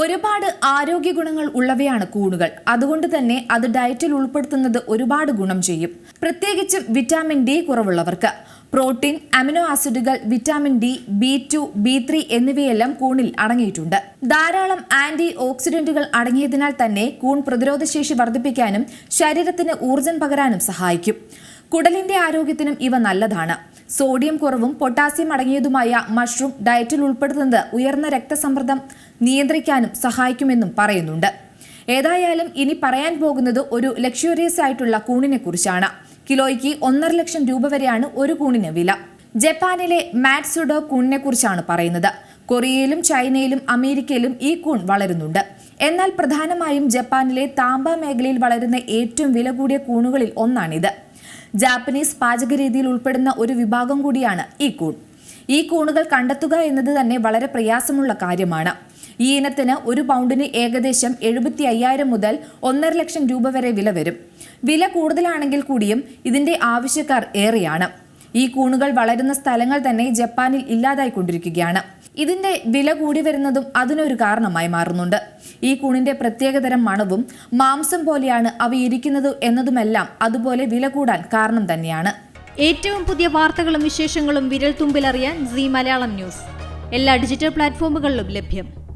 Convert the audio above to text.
ഒരുപാട് ആരോഗ്യ ഗുണങ്ങൾ ഉള്ളവയാണ് കൂണുകൾ. അതുകൊണ്ട് തന്നെ അത് ഡയറ്റിൽ ഉൾപ്പെടുത്തുന്നത് ഒരുപാട് ഗുണം ചെയ്യും. പ്രത്യേകിച്ചും വിറ്റാമിൻ ഡി കുറവുള്ളവർക്ക്. പ്രോട്ടീൻ അമിനോ ആസിഡുകൾ vitamin D B two B three എന്നിവയെല്ലാം കൂണിൽ അടങ്ങിയിട്ടുണ്ട്. ധാരാളം ആന്റി ഓക്സിഡന്റുകൾ അടങ്ങിയതിനാൽ തന്നെ കൂൺ പ്രതിരോധശേഷി വർദ്ധിപ്പിക്കാനും ശരീരത്തിന് ഊർജം പകരാനും സഹായിക്കും. കുടലിന്റെ ആരോഗ്യത്തിനും ഇവ നല്ലതാണ്. സോഡിയം കുറവും പൊട്ടാസ്യം അടങ്ങിയതുമായ മഷ്റൂം ഡയറ്റിൽ ഉൾപ്പെടുത്തുന്നത് ഉയർന്ന രക്തസമ്മർദ്ദം നിയന്ത്രിക്കാനും സഹായിക്കുമെന്നും പറയുന്നുണ്ട്. ഏതായാലും ഇനി പറയാൻ പോകുന്നത് ഒരു ലക്ഷറിയസ് ആയിട്ടുള്ള കൂണിനെ കുറിച്ചാണ്. കിലോയ്ക്ക് ഒന്നര ലക്ഷം രൂപ വരെയാണ് ഒരു കൂണിന് വില. ജപ്പാനിലെ മാറ്റ്സുഡോ കൂണിനെ കുറിച്ചാണ് പറയുന്നത്. കൊറിയയിലും ചൈനയിലും അമേരിക്കയിലും ഈ കൂൺ വളരുന്നുണ്ട്. എന്നാൽ പ്രധാനമായും ജപ്പാനിലെ താമ്പ മേഖലയിൽ വളരുന്ന ഏറ്റവും വില കൂടിയ കൂണുകളിൽ ഒന്നാണിത്. ജാപ്പനീസ് പാചകരീതിയിൽ ഉൾപ്പെടുന്ന ഒരു വിഭാഗം കൂടിയാണ് ഈ കൂൺ. ഈ കൂണുകൾ കണ്ടെത്തുക എന്നത് തന്നെ വളരെ പ്രയാസമുള്ള കാര്യമാണ്. ഈ ഇനത്തിന് ഒരു പൗണ്ടിന് ഏകദേശം എഴുപത്തി അയ്യായിരം മുതൽ ഒന്നര ലക്ഷം രൂപ വരെ വില വരും. വില കൂടുതലാണെങ്കിൽ കൂടിയും ഇതിന്റെ ആവശ്യക്കാർ ഏറെയാണ്. ഈ കൂണുകൾ വളരുന്ന സ്ഥലങ്ങൾ തന്നെ ജപ്പാനിൽ ഇല്ലാതായിക്കൊണ്ടിരിക്കുകയാണ്. ഇതിന്റെ വില കൂടി വരുന്നതും അതിനൊരു കാരണമായി മാറുന്നുണ്ട്. ഈ കൂണിന്റെ പ്രത്യേകതരം മണവും മാംസം പോലെയാണ് അവ ഇരിക്കുന്നത് എന്നതുമെല്ലാം അതുപോലെ വില കൂടാൻ കാരണം തന്നെയാണ്. ഏറ്റവും പുതിയ വാർത്തകളും വിശേഷങ്ങളും വിരൽ തുമ്പിലറിയാൻ സി മലയാളം ന്യൂസ്. എല്ലാ ഡിജിറ്റൽ പ്ലാറ്റ്ഫോമുകളിലും ലഭ്യം.